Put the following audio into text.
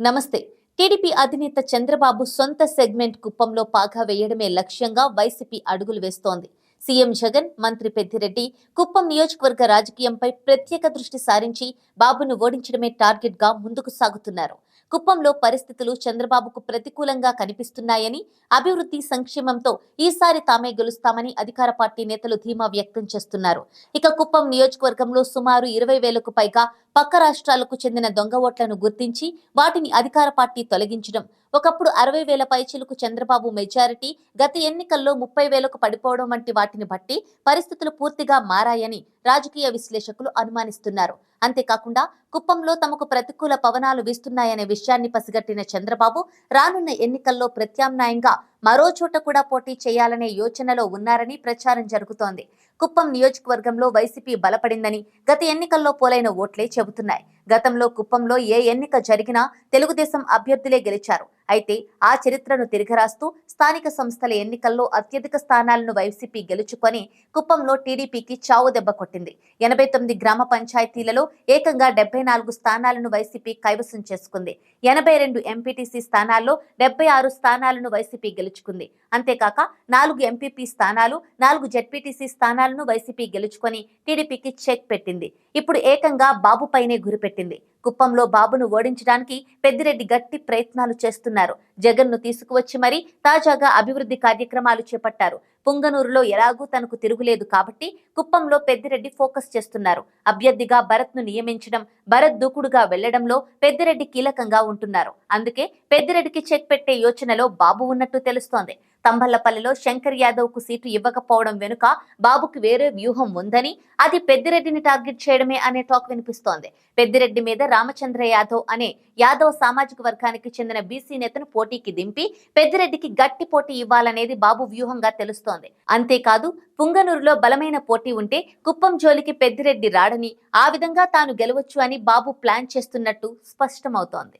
నమస్తే. టీడీపీ అధినేత చంద్రబాబు సొంత సెగ్మెంట్ కుప్పంలో పాగా వేయడమే లక్ష్యంగా వైసీపీ అడుగులు వేస్తోంది. సీఎం జగన్ మంత్రి పెద్దిరెడ్డి కుప్పం నియోజకవర్గ రాజకీయంపై ప్రత్యేక దృష్టి సారించి బాబును ఓడించడమే టార్గెట్గా ముందుకు సాగుతున్నారు. కుప్పంలో పరిస్థితులు చంద్రబాబుకు ప్రతికూలంగా కనిపిస్తున్నాయని అభివృద్ధి సంక్షేమంతో ఈసారి తామే గెలుస్తామని అధికార పార్టీ నేతలు ధీమా వ్యక్తం చేస్తున్నారు. ఇక కుప్పం నియోజకవర్గంలో సుమారు ఇరవై వేలకు పైగా పక్క రాష్ట్రాలకు చెందిన దొంగ ఓట్లను గుర్తించి వాటిని అధికార పార్టీ తొలగించడం. ఒకప్పుడు అరవై వేల పైచీలకు చంద్రబాబు మెజారిటీ గత ఎన్నికల్లో ముప్పై వేలకు పడిపోవడం వంటి వాటిని బట్టి పరిస్థితులు పూర్తిగా మారాయని రాజకీయ విశ్లేషకులు అనుమానిస్తున్నారు. అంతేకాకుండా కుప్పంలో తమకు ప్రతికూల పవనాలు వీస్తున్నాయనే విషయాన్ని పసిగట్టిన చంద్రబాబు రానున్న ఎన్నికల్లో ప్రత్యామ్నాయంగా మరో చోట కూడా పోటీ చేయాలనే యోచనలో ఉన్నారని ప్రచారం జరుగుతోంది. కుప్పం నియోజకవర్గంలో వైసీపీ బలపడిందని గత ఎన్నికల్లో పోలైన ఓట్లే చెబుతున్నాయి. గతంలో కుప్పంలో ఏ ఎన్నిక జరిగినా తెలుగుదేశం అభ్యర్థులే గెలిచారు. అయితే ఆ చరిత్రను తిరగరాస్తూ స్థానిక సంస్థల ఎన్నికల్లో అత్యధిక స్థానాలను వైసీపీ గెలుచుకొని కుప్పంలో టీడీపీకి చావు దెబ్బ కొట్టింది. ఎనభై తొమ్మిది గ్రామ పంచాయతీలలో ఏకంగా డెబ్బై నాలుగు స్థానాలను వైసీపీ కైవసం చేసుకుంది. ఎనభై రెండు ఎంపీటీసీ స్థానాల్లో డెబ్బై ఆరు స్థానాలను వైసీపీ గెలుచుకుంది. అంతేకాక నాలుగు ఎంపీపీ స్థానాలు నాలుగు జెడ్పీటీసీ స్థానాలను వైసీపీ గెలుచుకొని టీడీపీకి చెక్ పెట్టింది. ఇప్పుడు ఏకంగా బాబుపైనే గురిపెట్టింది RTV. కుప్పంలో బాబును ఓడించడానికి పెద్దిరెడ్డి గట్టి ప్రయత్నాలు చేస్తున్నారు. జగన్ను తీసుకువచ్చి మరీ తాజాగా అభివృద్ధి కార్యక్రమాలు చేపట్టారు. పుంగనూరులో ఎలాగూ తనకు తిరుగులేదు కాబట్టి కుప్పంలో పెద్దిరెడ్డి ఫోకస్ చేస్తున్నారు. అభ్యర్థిగా భరత్ను నియమించడం భరత్ దూకుడుగా వెళ్ళడంలో పెద్దిరెడ్డి కీలకంగా ఉంటున్నారు. అందుకే పెద్దిరెడ్డికి చెక్ పెట్టే యోచనలో బాబు ఉన్నట్టు తెలుస్తోంది. తంబళ్ళపల్లిలో శంకర్ యాదవ్కు సీటు ఇవ్వకపోవడం వెనుక బాబుకి వేరే వ్యూహం ఉందని అది పెద్దిరెడ్డిని టార్గెట్ చేయడమే అనే టాక్ వినిపిస్తోంది. పెద్దిరెడ్డి మీద రామచంద్ర యాదవ్ అనే యాదవ్ సామాజిక వర్గానికి చెందిన బీసీ నేతను పోటీకి దింపి పెద్దిరెడ్డికి గట్టి పోటీ ఇవ్వాలనేది బాబు వ్యూహంగా తెలుస్తోంది. అంతేకాదు పుంగనూరులో బలమైన పోటీ ఉంటే కుప్పం జోలికి పెద్దిరెడ్డి రాడని ఆ విధంగా తాను గెలవచ్చు అని బాబు ప్లాన్ చేస్తున్నట్టు స్పష్టమవుతోంది.